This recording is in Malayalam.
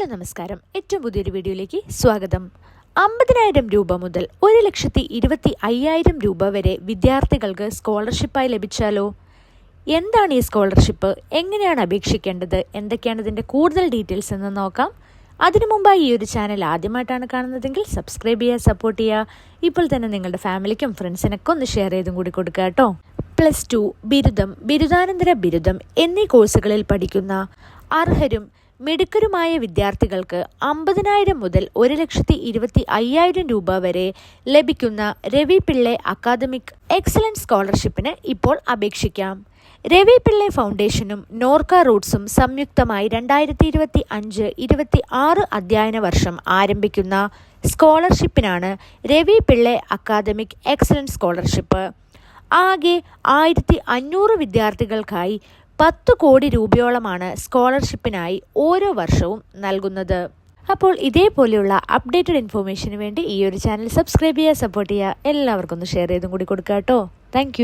ഹലോ നമസ്കാരം. ഏറ്റവും പുതിയൊരു വീഡിയോയിലേക്ക് സ്വാഗതം. അമ്പതിനായിരം രൂപ മുതൽ ഒരു ലക്ഷത്തി ഇരുപത്തി അയ്യായിരം രൂപ വരെ വിദ്യാർത്ഥികൾക്ക് സ്കോളർഷിപ്പായി ലഭിച്ചാലോ? എന്താണ് ഈ സ്കോളർഷിപ്പ്? എങ്ങനെയാണ് അപേക്ഷിക്കേണ്ടത്? എന്തൊക്കെയാണ് ഇതിന്റെ കൂടുതൽ ഡീറ്റെയിൽസ് എന്ന് നോക്കാം. അതിനു മുമ്പായി ഈ ഒരു ചാനൽ ആദ്യമായിട്ടാണ് കാണുന്നതെങ്കിൽ സബ്സ്ക്രൈബ് ചെയ്യുക സപ്പോർട്ട് ചെയ്യുക. ഇപ്പോൾ തന്നെ നിങ്ങളുടെ ഫാമിലിക്കും ഫ്രണ്ട്സിനൊക്കെ ഒന്ന് ഷെയർ ചെയ്തും കൂടി കൊടുക്കുക കേട്ടോ. പ്ലസ് ടു ബിരുദം ബിരുദാനന്തര ബിരുദം എന്നീ കോഴ്സുകളിൽ പഠിക്കുന്ന അർഹരും മിടുക്കരുമായ വിദ്യാർത്ഥികൾക്ക് അമ്പതിനായിരം മുതൽ ഒരു ലക്ഷത്തി ഇരുപത്തി അയ്യായിരം രൂപ വരെ ലഭിക്കുന്ന രവി പിള്ളെ അക്കാദമിക് എക്സലൻസ് സ്കോളർഷിപ്പിന് ഇപ്പോൾ അപേക്ഷിക്കാം. രവി പിള്ളെ ഫൗണ്ടേഷനും നോർക്ക റൂട്ട്സും സംയുക്തമായി രണ്ടായിരത്തി ഇരുപത്തി അഞ്ച് ഇരുപത്തി ആറ് അധ്യയന വർഷം ആരംഭിക്കുന്ന സ്കോളർഷിപ്പിനാണ് Ravi Pillai academic excellence scholarship. ആകെ ആയിരത്തി അഞ്ഞൂറ് വിദ്യാർത്ഥികൾക്കായി പത്ത് കോടി രൂപയോളമാണ് സ്കോളർഷിപ്പിനായി ഓരോ വർഷവും നൽകുന്നത്. അപ്പോൾ ഇതേപോലെയുള്ള അപ്ഡേറ്റഡ് ഇൻഫോർമേഷന് വേണ്ടി ഈ ഒരു ചാനൽ സബ്സ്ക്രൈബ് ചെയ്യുക സപ്പോർട്ട് ചെയ്യുക. എല്ലാവർക്കും ഒന്ന് ഷെയർ ചെയ്തും കൂടി കൊടുക്കുക കേട്ടോ താങ്ക്